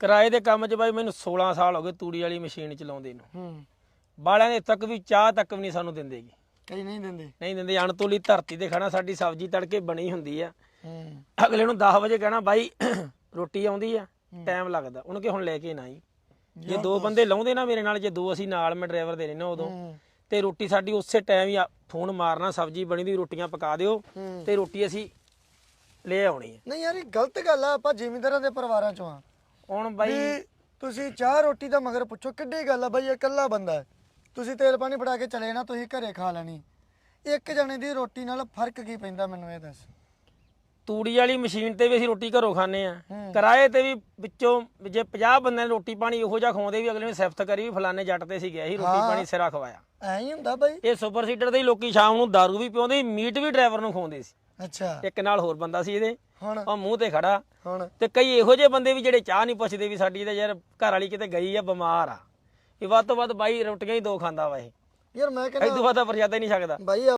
ਕਿਰਾਏ ਦੇ ਕੰਮ 'ਚ ਬਾਈ ਮੈਨੂੰ 16 ਸਾਲ ਹੋ ਗਏ ਤੂੜੀ ਵਾਲੀ ਮਸ਼ੀਨ ਚਲਾਉਂਦੇ ਨੂੰ। ਹੂੰ। ਬਾਲਿਆਂ ਦੇ ਤੱਕ ਵੀ ਚਾਹ ਤੱਕ ਵੀ ਨਹੀਂ ਸਾਨੂੰ ਦਿੰਦੇਗੇ ਕਈ ਨਹੀਂ ਦਿੰਦੇ? ਨਹੀਂ ਦਿੰਦੇ ਅਣਤੁਲੀ ਧਰਤੀ ਤੇ ਖਾਣਾ ਸਾਡੀ ਸਬਜ਼ੀ ਤੜਕੇ ਬਣੀ ਹੁੰਦੀ ਆ। ਹੂੰ। ਅਗਲੇ ਨੂੰ 10 ਵਜੇ ਕਹਿਣਾ ਬਾਈ ਰੋਟੀ ਆਉਂਦੀ ਆ ਟਾਈਮ ਲੱਗਦਾ। ਉਹਨੂੰ ਕਿ ਹੁਣ ਲੈ ਕੇ ਨਾ ਜੇ ਦੋ ਬੰਦੇ ਲਾਉਂਦੇ ਨਾ ਮੇਰੇ ਨਾਲ ਜੇ ਦੋ ਅਸੀਂ ਨਾਲ ਮੈਂ ਡਰਾਈਵਰ ਦੇ ਲੈਣਾ ਉਦੋਂ ਤੇ ਰੋਟੀ ਸਾਡੀ ਉਸੇ ਟਾਈਮ ਹੀ ਫੋਨ ਮਾਰਨਾ ਸਬਜ਼ੀ ਬਣੀ ਦੀ ਰੋਟੀਆਂ ਪਕਾ ਦਿਓ। ਤੇ ਰੋਟੀ ਅਸੀਂ ਲੈ ਆਉਣੀ ਹੈ ਨਹੀਂ ਯਾਰ ਇਹ ਗਲਤ ਗੱਲ ਆ ਆਪਾਂ ਜ਼ਿਮੀਂਦਾਰਾਂ ਦੇ ਪਰਿਵਾਰਾਂ ਚੋਂ ਆ। ਹੁਣ ਬਾਈ ਵੀ ਤੁਸੀਂ ਚਾਹ ਰੋਟੀ ਦਾ ਮਗਰ ਪੁੱਛੋ ਕਿੱਡੀ ਗੱਲ ਆ ਬਾਈ ਇਹ ਇਕੱਲਾ ਬੰਦਾ ਹੈ। ਤੁਸੀਂ ਤੇਲ ਪਾਣੀ ਫੜਾ ਕੇ ਚਲੇ ਨਾ ਤੁਸੀਂ ਘਰੇ ਖਾ ਲੈਣੀ। ਇੱਕ ਜਣੇ ਦੀ ਰੋਟੀ ਨਾਲ ਫ਼ਰਕ ਕੀ ਪੈਂਦਾ ਮੈਨੂੰ ਇਹ ਦੱਸ? ਤੂੜੀ ਵਾਲੀ ਮਸ਼ੀਨ ਤੇ ਵੀ ਅਸੀਂ ਰੋਟੀ ਘਰੋਂ ਖਾਂਦੇ ਆ ਹੂੰ। ਕਿਰਾਏ ਤੇ ਵੀ ਵਿੱਚੋਂ ਜੇ 50 ਬੰਦਿਆਂ ਨੂੰ ਰੋਟੀ ਪਾਣੀ ਉਹੋ ਜਿਹਾ ਖਵਾਉਂਦੇ ਵੀ ਅਗਲੇ ਨੇ ਸਿਫਤ ਕਰੀ ਵੀ ਫਲਾਣੇ ਜੱਟ ਤੇ ਸੀ ਗਿਆ ਸੀ ਰੋਟੀ ਹਾਂ। ਪਾਣੀ ਸਿਰਾ ਖਵਾਇਆ। ਐਂ ਹੀ ਹੁੰਦਾ ਬਾਈ। ਇਹ ਸੁਪਰ ਸੀਡਰ ਦੇ ਹੀ ਲੋਕੀ ਸ਼ਾਮ ਨੂੰ दारू ਵੀ ਪਿਉਂਦੇ ਸੀ ਮੀਟ ਵੀ ਡਰਾਈਵਰ ਨੂੰ ਖਵਾਉਂਦੇ ਸੀ। ਅੱਛਾ। ਇੱਕ ਨਾਲ ਹੋਰ ਬੰਦਾ ਸੀ ਇਹਦੇ। ਹੁਣ? ਉਹ ਮੂੰਹ ਤੇ ਖੜਾ। ਹੁਣ? ਤੇ ਕਈ ਇਹੋ ਜਿਹੇ ਬੰਦੇ ਵੀ ਜਿਹੜੇ ਚਾਹ ਨਹੀਂ ਪੁੱਛਦੇ ਵੀ ਸਾਡੀ ਤਾਂ ਯਾਰ ਘਰ ਵਾਲੀ ਕਿਤੇ ਗਈ ਆ ਬਿਮਾਰ ਆ। ਇਹ ਵੱਧ ਤੋਂ ਵੱਧ ਬਾਈ ਰੋਟੀਆਂ ਹੀ ਦੋ ਖਾਂਦਾ ਵਾ ਇਹ। ਯਾਰ ਮੈਂ ਇਹ ਕਹਿੰਦਾ ਤੋਂ ਵੱਧ ਪ੍ਰਸ਼ਾਦਾ ਹੀ ਨਹੀਂ ਸਕਦਾ। ਬਾਈ